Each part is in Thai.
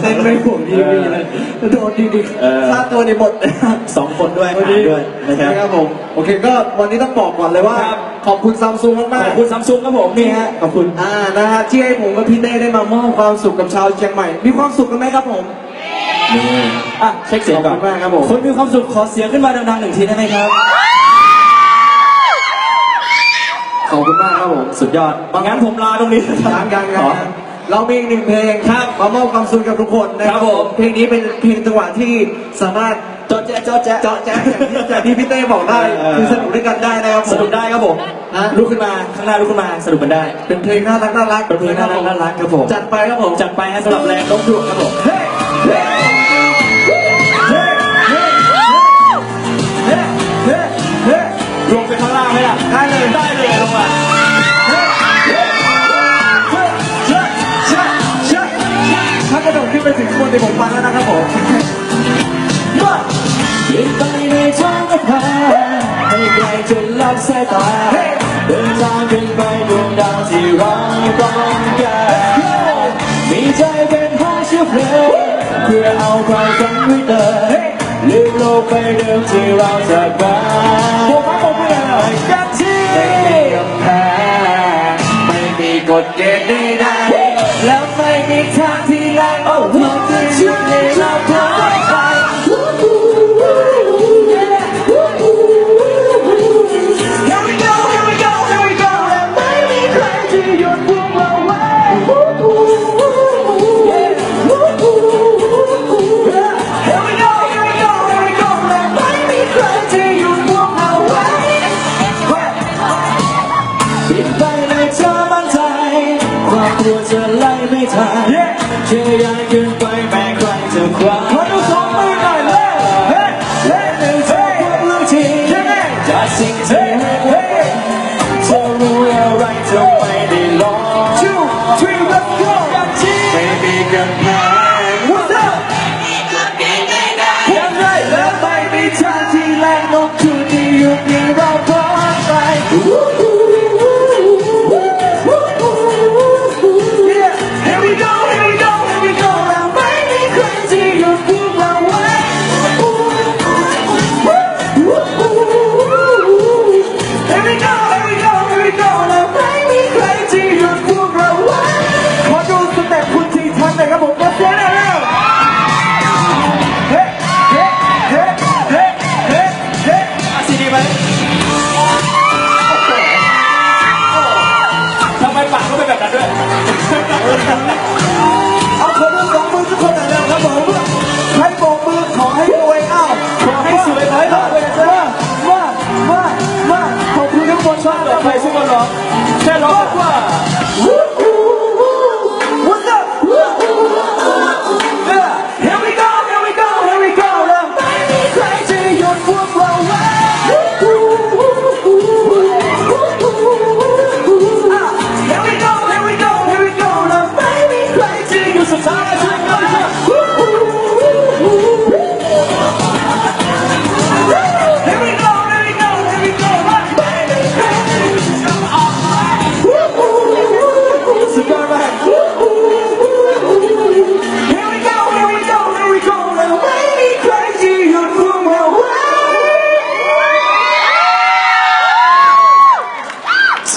เส้นไม่ห่วงทีวีเลยโดนดีดีเออค่าตัวในหมดสองคนด้วยหารด้วยนะครับครับผมโอเคก็วันนี้ต้องบอกก่อนเลยว่า ครับ ขอบคุณซัมซุงมากขๆอบคุณซัมซุงครับผมนี่ฮะขอบคุณ อ่านะฮะที่ให้ผมกับพี่เต้ได้มามอบความสุขกับชาวเชียงใหม่ มีความสุขกันไหมครับผมนี่อะเช็คเสียงก่อนขอบคุณมากครับผมคนมีความสุขขอเสียงขึ้นมาดังๆหนึ่งทีได้ไหมครับ ขอบคุณมากครับผม สุดยอดงั้นผมลาตรงนี้ยังยังขยัอง เรามีอีกหนึ่งเพลงครับมามอบความสุขกับทุกคนนะคครัรับบผมเพลงนี้เป็นเพลงจังหวะที่สามารถจอแจ๊ะจอแจ๊ะเจาะแจ๊ะอย่างที่พี่เต้บอกได้เออคือสนุกด้วยกันได้นะครับผมสนุกได้ครับผมฮะลุกขึ้นมาข้างหน้าลุกขึ้นมาสนุกกันได้ เป็นเพลงน่ารักน่ารักเป็นเพลงน่ารักน่ารักครับผมจัดไปครับผมจัดไปฮะสำหรับแรงโน้มถ่วงครับผม ขึ้นไปถึงข้างบนในผมฟังแล้วนะครับผมเดินไปในท้องนภาให้ไกลจนลับสายตา เดินทางขึ้นไปดวงดาวที่เราต้องการมีใจเป็นห้องเชื้อเพลิงเพื่อเอาความฝันไว้เติมลืมโลกไปเดิมที่เราจากบ้า ที่แรง ความกลัวจะไล่ไม่ทันเชื่อใหญ่เกินไปแม้ใครจะคว้าขอดูสองมือหน่อยเลยเฮ้ยเฮ้ยหนึ่งเธอพวกลูกทียังไงจากสิ่งที่ให้ไว้เธอรู้อะไรเธอไม่ได้ลอง two three let's go กันที่ไม่มีกำแพง What's up ยังไงและไม่มีทางที่แรงโน้มถ่วงที่หยุดนี้เราพร้อมไป อง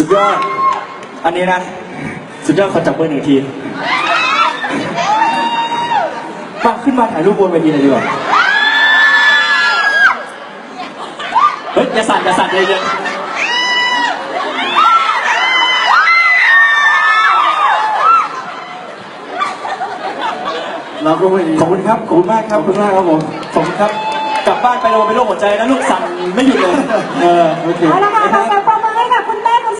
สุดยอด อันนี้นะ สุดยอดขอจับมือหนึ่งทีปังขึ้นมาถ่ายรูปบนเวทีเลยดีกว่าเฮ้ยอย่าสั่นอย่าสั่นเลยเลยเราก็ไม่ดีขอบคุณครับ ขอบคุณมากครับ ขอบคุณมากครับผม ขอบคุณครับ กลับบ้านไปเราเป็นโรคหัวใจนะลูกสั่นไม่หยุดเลย เออ โอเค เอาละค่ะต่อไปปรบ